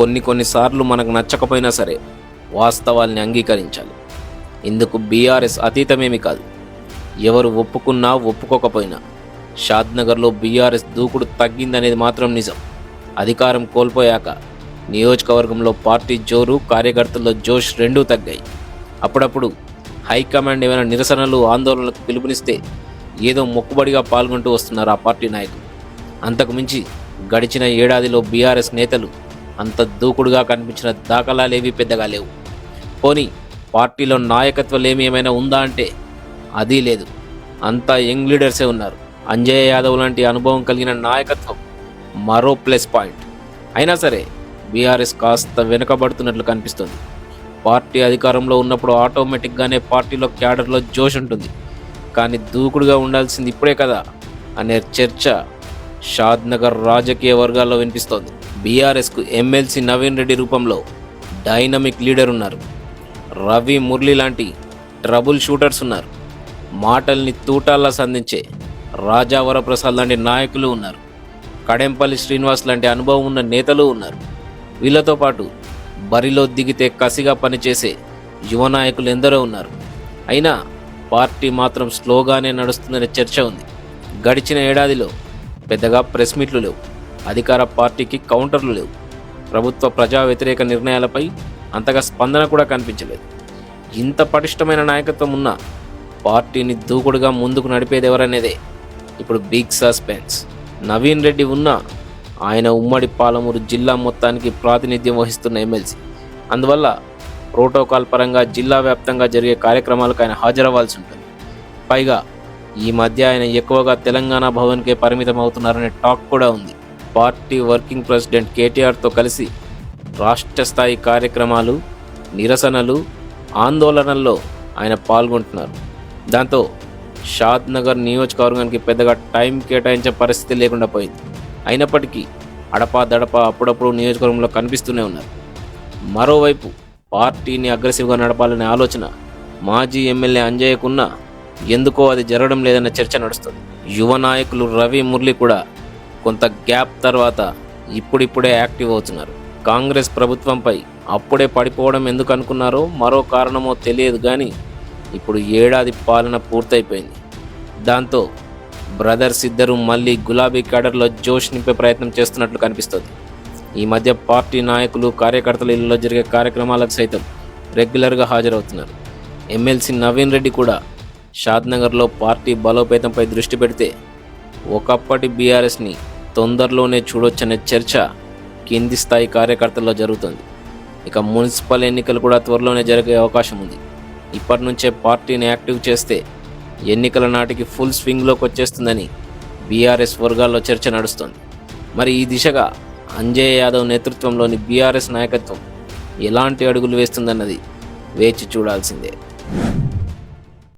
కొన్ని కొన్నిసార్లు మనకు నచ్చకపోయినా సరే వాస్తవాల్ని అంగీకరించాలి. ఇందుకు బీఆర్ఎస్ అతీతమేమి కాదు. ఎవరు ఒప్పుకున్నా ఒప్పుకోకపోయినా షాద్నగర్లో బీఆర్ఎస్ దూకుడు తగ్గిందనేది మాత్రం నిజం. అధికారం కోల్పోయాక నియోజకవర్గంలో పార్టీ జోరు కార్యకర్తల్లో జోష్ రెండూ తగ్గాయి. అప్పుడప్పుడు హైకమాండ్ ఏమైనా నిరసనలు ఆందోళనలకు పిలుపునిస్తే ఏదో మొక్కుబడిగా పాల్గొంటూ వస్తున్నారు ఆ పార్టీ నాయకులు. అంతకుమించి గడిచిన ఏడాదిలో బీఆర్ఎస్ నేతలు అంత దూకుడుగా కనిపించిన దాఖలాలేవీ పెద్దగా లేవు. పోనీ పార్టీలో నాయకత్వలేమి ఏమైనా ఉందా అంటే అది లేదు. అంతా యంగ్ లీడర్సే ఉన్నారు. అంజయ్ యాదవ్ లాంటి అనుభవం కలిగిన నాయకత్వం మరో ప్లస్ పాయింట్. అయినా సరే బీఆర్ఎస్ కాస్త వెనుకబడుతున్నట్లు కనిపిస్తుంది. పార్టీ అధికారంలో ఉన్నప్పుడు ఆటోమేటిక్గానే పార్టీలో క్యాడర్లో జోష్ ఉంటుంది. కానీ దూకుడుగా ఉండాల్సింది ఇప్పుడే కదా అనే చర్చ షాద్నగర్ రాజకీయ వర్గాల్లో వినిపిస్తోంది. బీఆర్ఎస్కు ఎమ్మెల్సీ నవీన్ రెడ్డి రూపంలో డైనమిక్ లీడర్ ఉన్నారు. రవి మురళి లాంటి ట్రబుల్ షూటర్స్ ఉన్నారు. మాటల్ని తూటాల్లా సంధించే రాజా వరప్రసాద్ లాంటి నాయకులు ఉన్నారు. కడెంపల్లి శ్రీనివాస్ లాంటి అనుభవం ఉన్న నేతలు ఉన్నారు. వీళ్ళతో పాటు బరిలో దిగితే కసిగా పనిచేసే యువ నాయకులు ఎందరో ఉన్నారు. అయినా పార్టీ మాత్రం స్లోగానే నడుస్తుందనే చర్చ ఉంది. గడిచిన ఏడాదిలో పెద్దగా ప్రెస్ మీట్లు లేవు. అధికార పార్టీకి కౌంటర్లు లేవు. ప్రభుత్వ ప్రజా వ్యతిరేక నిర్ణయాలపై అంతగా స్పందన కూడా కనిపించలేదు. ఇంత పటిష్టమైన నాయకత్వం ఉన్న పార్టీని దూకుడుగా ముందుకు నడిపేది ఎవరనేదే. ఇప్పుడు బిగ్ సస్పెన్స్ నవీన్ రెడ్డి ఉన్న ఆయన ఉమ్మడి పాలమూరు జిల్లా మొత్తానికి ప్రాతినిధ్యం వహిస్తున్న ఎమ్మెల్సీ. అందువల్ల ప్రోటోకాల్ పరంగా జిల్లా వ్యాప్తంగా జరిగే కార్యక్రమాలకు ఆయన హాజరవ్వాల్సి ఉంటుంది. పైగా ఈ మధ్య ఆయన ఎక్కువగా తెలంగాణ భవన్కే పరిమితం అవుతున్నారనే టాక్ కూడా ఉంది. పార్టీ వర్కింగ్ ప్రెసిడెంట్ కేటీఆర్తో కలిసి రాష్ట్ర స్థాయి కార్యక్రమాలు నిరసనలు ఆందోళనల్లో ఆయన పాల్గొంటున్నారు. దాంతో షాద్ నగర్ నియోజకవర్గానికి పెద్దగా టైం కేటాయించే పరిస్థితి లేకుండా పోయింది. అయినప్పటికీ అడపా దడప అప్పుడప్పుడు నియోజకవర్గంలో కనిపిస్తూనే ఉన్నారు. మరోవైపు పార్టీని అగ్రెసివ్గా నడపాలనే ఆలోచన మాజీ ఎమ్మెల్యే అంజయ్యకున్న ఎందుకో అది జరగడం లేదన్న చర్చ నడుస్తుంది. యువ నాయకులు రవి మురళి కూడా కొంత గ్యాప్ తర్వాత ఇప్పుడిప్పుడే యాక్టివ్ అవుతున్నారు. కాంగ్రెస్ ప్రభుత్వంపై అప్పుడే పడిపోవడం ఎందుకు అనుకున్నారో మరో కారణమో తెలియదు కానీ ఇప్పుడు ఏడాది పాలన పూర్తయిపోయింది. దాంతో బ్రదర్స్ ఇద్దరు మళ్ళీ గులాబీ క్యాడర్లో జోష్ నింపే ప్రయత్నం చేస్తున్నట్లు కనిపిస్తుంది. ఈ మధ్య పార్టీ నాయకులు కార్యకర్తల ఇళ్ళలో జరిగే కార్యక్రమాలకు సైతం రెగ్యులర్గా హాజరవుతున్నారు. ఎమ్మెల్సీ నవీన్ రెడ్డి కూడా షాద్నగర్లో పార్టీ బలోపేతంపై దృష్టి పెడితే ఒకప్పటి బీఆర్ఎస్ని తొందరలోనే చూడొచ్చనే చర్చ కింది స్థాయి కార్యకర్తల్లో జరుగుతుంది. ఇక మున్సిపల్ ఎన్నికలు కూడా త్వరలోనే జరిగే అవకాశం ఉంది. ఇప్పటి నుంచే పార్టీని యాక్టివ్ చేస్తే ఎన్నికల నాటికి ఫుల్ స్వింగ్లోకి వచ్చేస్తుందని బీఆర్ఎస్ వర్గాల్లో చర్చ నడుస్తోంది. మరి ఈ దిశగా అంజయ్ యాదవ్ నేతృత్వంలోని బీఆర్ఎస్ నాయకత్వం ఎలాంటి అడుగులు వేస్తుందన్నది వేచి చూడాల్సిందే.